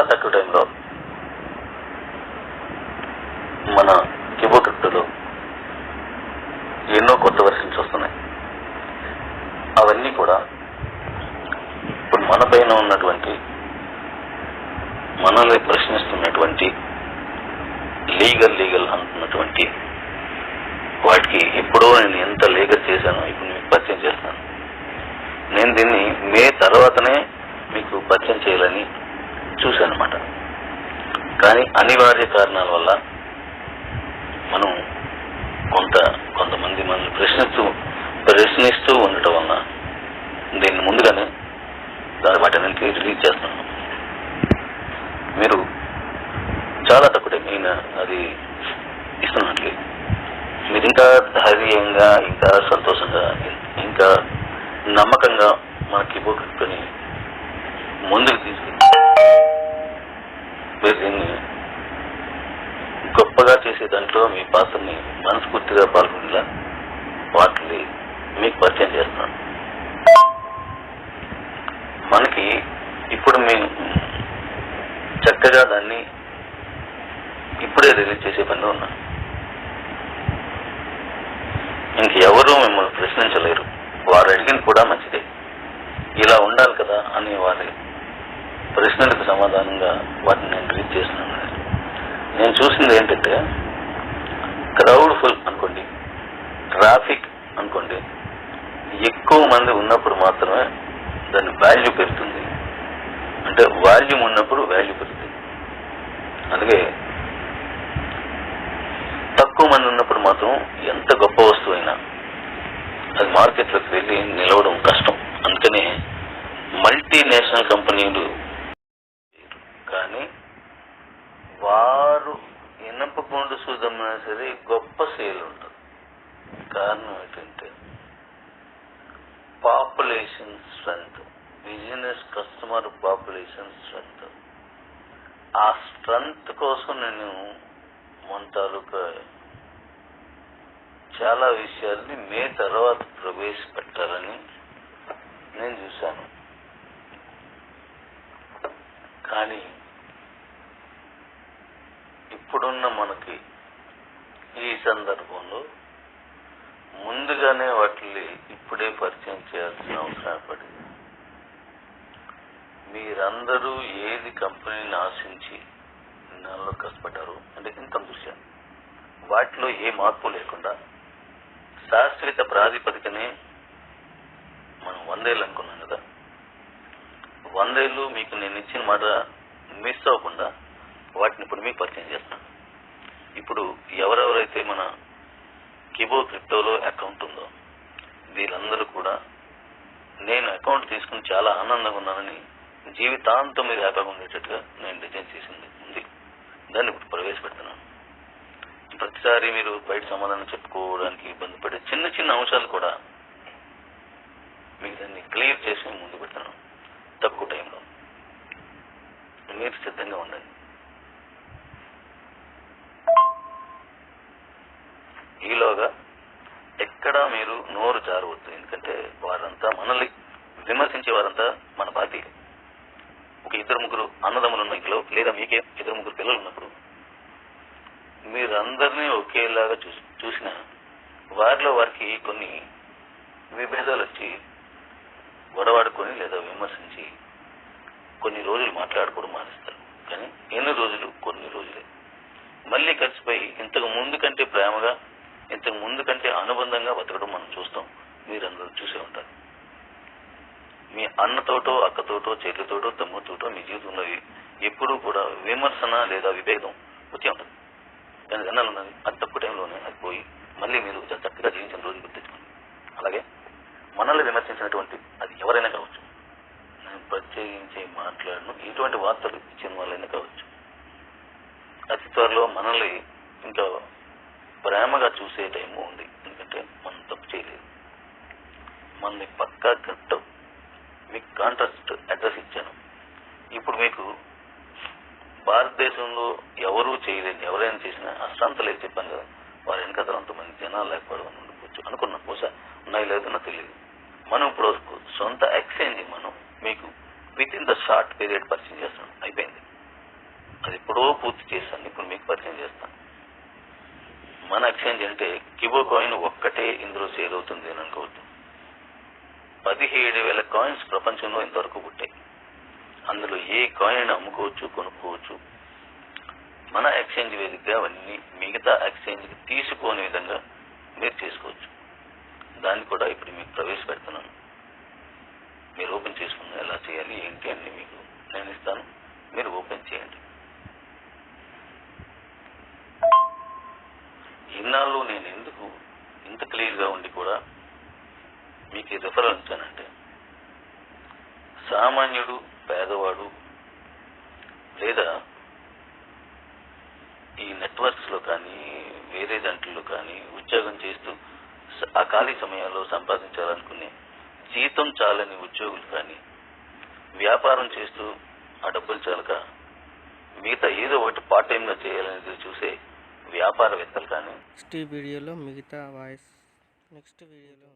చాలా తక్కువ టైంలో మన కిబోక్రిప్టోలో ఎన్నో కొత్త వర్షన్స్ వస్తున్నాయి. అవన్నీ కూడా ఇప్పుడు మన పైన ఉన్నటువంటి మనల్ని ప్రశ్నిస్తున్నటువంటి లీగల్ లీగల్ అంటున్నటువంటి వాటికి ఎప్పుడో నేను ఎంత లీగల్ చేశాను ఇప్పుడు మీకు పరిచయం చేస్తాను. నేను దీన్ని మే తర్వాతనే మీకు పరిచయం చేయాలని చూశాను అనమాట కానీ అనివార్య కారణాల వల్ల మనం కొంత కొంతమంది మనల్ని ప్రశ్నిస్తూ ప్రశ్నిస్తూ ఉండటం వలన దీన్ని ముందుగానే దాని వాటిని రిలీజ్ చేస్తున్నాను. మీరు చాలా తక్కువ టైం నేను అది ఇస్తున్నట్లే. మీరు ఇంకా ధైర్యంగా ఇంకా సంతోషంగా ఇంకా నమ్మకంగా మన కీబోర్డ్ పెట్టుకొని ముందుకు తీసుకెళ్ళి దీన్ని గొప్పగా చేసే దాంట్లో మీ పాత్రని మనస్ఫూర్తిగా పాల్గొనేలా వాటిని మీకు పరిచయం చేస్తున్నాను మనకి ఇప్పుడు మేము చక్కగా దాన్ని ఇప్పుడే రిలీజ్ చేసే పనిలో ఉన్నాను. ఇంకెవరూ మిమ్మల్ని ప్రశ్నించలేరు. వారు అడిగిన కూడా మంచిదే. ఇలా ఉండాలి కదా అని వారి ప్రశ్నలకు సమాధానంగా వాటిని నేను రిలీజ్ చేస్తున్నాను. నేను చూసింది ఏంటంటే క్రౌడ్ ఫుల్ అనుకోండి ట్రాఫిక్ అనుకోండి ఎక్కువ మంది ఉన్నప్పుడు మాత్రమే దాని వాల్యూ పెరుగుతుంది. అంటే వాల్యూమ్ ఉన్నప్పుడు వాల్యూ పెరుగుతుంది. అందుకే తక్కువ మంది ఉన్నప్పుడు మాత్రం ఎంత గొప్ప వస్తువు అయినా అది మార్కెట్లోకి వెళ్ళి నిలవడం కష్టం. అందుకనే మల్టీనేషనల్ కంపెనీలు కానీ వారు ఇనప గుండు సరే గొప్ప సేల్ ఉంటుంది. కారణం ఏంటంటే population strength business customer population strength ఆ స్ట్రెంగ్త్ కోసం నేను మన తాలూకా చాలా విషయాల్ని మే తర్వాత ప్రవేశపెట్టాలని నేను చూశాను. కానీ ఇప్పుడున్న మనకి ఈ సందర్భంలో ముందుగానే వాటిని ఇప్పుడే పరిచయం చేయాల్సిన అవసరం ఏర్పడింది మీరందరూ ఏది కంపెనీని ఆశించి నెలలో కష్టపడ్డారు అంటే ఇంత దృశ్యం వాటిలో ఏ మార్పు లేకుండా శాశ్వత ప్రాతిపదికనే మనం వందేళ్ళు అనుకున్నాం కదా. వందేళ్ళు మీకు నేను ఇచ్చిన మాట మిస్ అవ్వకుండా వాటిని ఇప్పుడు మీకు పరిచయం చేస్తాను ఇప్పుడు ఎవరెవరైతే మన కిబో క్రిప్టోలో అకౌంట్ ఉందో వీళ్ళందరూ కూడా నేను అకౌంట్ తీసుకుని చాలా ఆనందంగా ఉన్నానని జీవితాంతం మీరు హ్యాపీగా ఉండేటట్టుగా నేను డిజైన్ చేసింది ఉంది. దాన్ని ఇప్పుడు ప్రవేశపెడుతున్నాను. ప్రతిసారి మీరు బయట సమాధానం చెప్పుకోవడానికి ఇబ్బంది పడే చిన్న చిన్న అంశాలు కూడా మీకు దాన్ని క్లియర్ చేసి ముందు పెడుతున్నాను తక్కువ టైంలో. మీరు సిద్ధంగా ఉండండి. ఈలోగా ఎక్కడ మీరు నోరు జారవద్దు. ఎందుకంటే వారంతా మనల్ని విమర్శించే వారంతా మన భారతీయులు ఒక ఇద్దరు ముగ్గురు అన్నదమ్ములు ఉన్న ఇంట్లో లేదా మీకే ఇద్దరు ముగ్గురు పిల్లలు ఉన్నప్పుడు మీరందరినీ ఒకేలాగా చూసి చూసిన వారిలో వారికి కొన్ని విభేదాలు వచ్చి గొడవాడుకొని లేదా విమర్శించి కొన్ని రోజులు మాట్లాడుకోవడం మానేస్తారు. కానీ ఎన్ని రోజులు? కొన్ని రోజులే. మళ్ళీ కలిసిపోయి ఇంతకు ముందు కంటే ప్రేమగా ఇంతకు ముందు కంటే అనుబంధంగా బతకడం మనం చూస్తాం. మీరందరూ చూసే ఉంటారు. మీ అన్నతోటో అక్కతోటో చెల్లితోటో తమ్ముతోటో మీ జీవితంలో ఎప్పుడూ కూడా విమర్శన లేదా విభేదం వచ్చే ఉంటుంది. కానీ జనాలు ఉన్నది. అది తక్కువ టైంలోనే అది పోయి మళ్ళీ మీరు చాలా చక్కగా జీవించిన రోజు గుర్తించుకోండి. అలాగే మనల్ని విమర్శించినటువంటి అది ఎవరైనా కావచ్చు. నేను ప్రత్యేకించి మాట్లాడను. ఇటువంటి వార్తలు ఇచ్చిన వాళ్ళైనా కావచ్చు. అతి త్వరలో మనల్ని ఇంకా ప్రేమగా చూసే టైం ఉంది. ఎందుకంటే మనం తప్పు చేయలేదు. మనల్ని పక్కా గట్ట మీకు కాంట్రాస్ట్ అడ్రస్ ఇచ్చాను. ఇప్పుడు మీకు భారతదేశంలో ఎవరూ చేయలేని ఎవరైనా చేసినా అశ్రాంతలేదు చెప్పాను కదా వారి వెనకతలు అంతమంది జనాలు లేకపోవడం ఉండకపోవచ్చు అనుకున్నాం. బహుశా ఉన్నాయి లేదో నాకు తెలియదు. మనం ఇప్పుడు సొంత ఎక్స్చేంజ్ మనం మీకు within the short period పరిచయం చేస్తున్నాం అయిపోయింది. అది ఎప్పుడో పూర్తి చేశాను ఇప్పుడు మీకు పరిచయం చేస్తాను. మన ఎక్స్చేంజ్ అంటే కిబో కాయిన్ ఒక్కటే ఇందులో సేల్ అవుతుంది అని అనుకోవద్దు. పదిహేడు వేల కాయిన్స్ ప్రపంచంలో ఇంతవరకు పుట్టాయి. అందులో ఏ కాయిన్ అమ్ముకోవచ్చు కొనుక్కోవచ్చు. మన ఎక్స్చేంజ్ వేదికగా అవన్నీ మిగతా ఎక్స్చేంజ్కి తీసుకోని విధంగా మీరు చేసుకోవచ్చు. దాన్ని కూడా ఇప్పుడు మీకు ప్రవేశపెడుతున్నాను. మీరు ఓపెన్ చేసుకున్న ఎలా చేయాలి ఏంటి అని మీకు నేను ఇస్తాను. మీరు ఓపెన్ చేయండి. ఇన్నాళ్ళు నేను ఎందుకు ఇంత క్లియర్గా ఉండి కూడా మీకు రిఫర్ అంటానంటే సామాన్యుడు పేదవాడు లేదా ఈ నెట్వర్క్స్లో కానీ వేరే దాంట్లో కానీ ఉద్యోగం చేస్తూ అకాలీ ఆ ఖాళీ సమయాల్లో సంపాదించాలనుకునే జీతం చాలని ఉద్యోగులు కానీ వ్యాపారం చేస్తూ ఆ డబ్బులు చాలక మిగతా ఏదో ఒకటి పార్ట్ టైంగా చేయాలనేది చూసే వ్యాపారవేత్తలు కానీ. నెక్స్ట్ వీడియోలో మిగతా వాయిస్ నెక్స్ట్ వీడియోలో